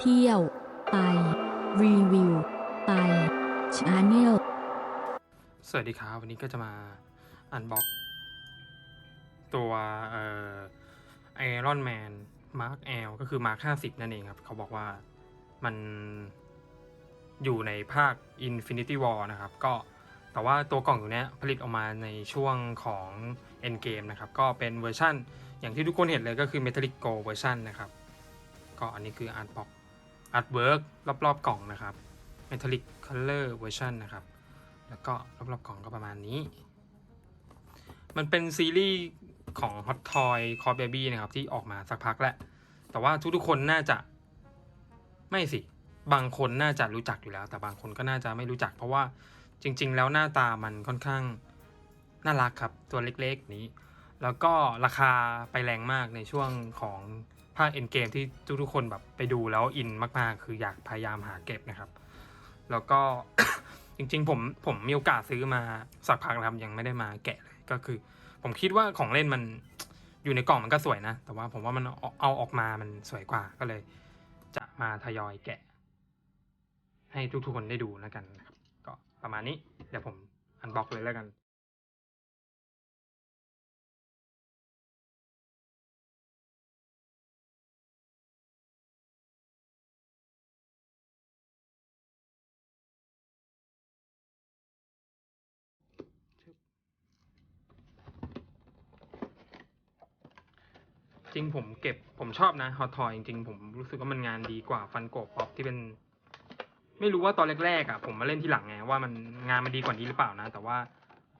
เที่ยว ไป รีวิว ไปชาแนลสวัสดีครับ วันนี้ก็จะมาอันบ็อกตัวเอ่อไอรอนแมนมาร์คแอลก็คือมาร์คห้าสิบนั่นเองครับ เขาบอกว่ามันอยู่ในภาค Infinity War นะครับ ก็แต่ว่าตัวกล่องอยู่เนี้ยผลิตออกมาในช่วงของ Endgame นะครับ ก็เป็นเวอร์ชั่น อย่างที่ทุกคนเห็นเลยก็คือ Metallic Gold เวอร์ชันนะครับ ก็อันนี้คืออาร์ตบ็อก อาร์ตเวิร์กรอบๆกล่องนะครับ Metallic Color เวอร์ชันนะครับ แล้วก็รอบๆกล่องก็ประมาณนี้ มันเป็นซีรีส์ของ Hot Toy c o r Baby นะครับ ที่ออกมาสักพักแล้ว แต่ว่าทุกๆคนน่าจะไม่สิ บางคนน่าจะรู้จักอยู่แล้ว แต่บางคนก็น่าจะไม่รู้จัก เพราะว่าจริง ๆ แล้วหน้าตามันค่อนข้างน่ารักครับ ตัวเล็กๆนี้ แล้วก็ราคาไปแรงมากในช่วงของ ภาคเอ็นเกมที่ทุกๆคนแบบไปดูแล้วอินมากๆ คืออยากพยายามหาเก็บนะครับ แล้วก็จริงๆผมผมมีโอกาสซื้อมาสักพักแล้วครับยังไม่ได้มาแกะเลยก็คือ ผมคิดว่าของเล่นมันอยู่ในกล่องมันก็สวยนะ แต่ว่าผมว่ามันเอาเอาออกมามันสวยกว่าก็เลย จะมาทยอยแกะ ให้ทุกๆคนได้ดูแล้วกันนะครับ ก็ประมาณนี้ เดี๋ยวผมอันบ็อกเลยแล้วกัน จริงผมเก็บผมชอบนะฮอตทอยจริงๆ ผมรู้สึกว่ามันงานดีกว่าฟันโกบป๊อปที่เป็น ไม่รู้ว่าตอนแรกๆอะผมมาเล่นที่หลังไงว่ามันงานมันดีกว่านี้หรือเปล่านะ แต่ว่า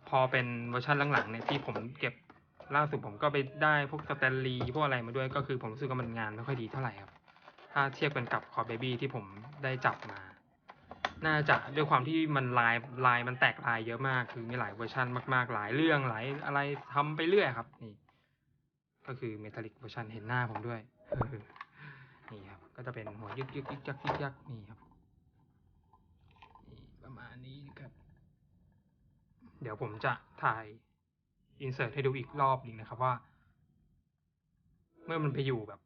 พอเป็นเวอร์ชันหลังๆเนี่ยที่ผมเก็บล่าสุดผมก็ไปได้พวกสแตนลีพวกอะไรมาด้วยก็คือผมรู้สึกว่ามันงานไม่ค่อยดีเท่าไหร่ครับ ถ้าเทียบกันกับคอเบบี้ที่ผมได้จับมา น่าจะด้วยความที่มันลายลายมันแตกลายเยอะมากคือมีหลายเวอร์ชันมากๆ หลายเรื่องหลายอะไรทำไปเรื่อยครับนี่ ก็คือเมทัลลิกเวอร์ชันเห็นหน้าผมด้วยนี่ครับ ก็จะเป็นหัวยึกยึกยึกยักยึกยักนี่ครับนี่ประมาณนี้ครับ เดี๋ยวผมจะถ่ายอินเสิร์ตให้ดูอีกรอบหนึงนะครับว่า เมื่อมันไปอยู่แบบ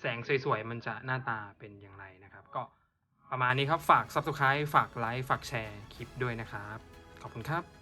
แสงสวยๆ มันจะหน้าตาเป็นอย่างไรนะครับ ก็ประมาณนี้ครับฝาก Subscribe ฝากไลค์ฝากแชร์คลิปด้วยนะครับ ขอบคุณครับ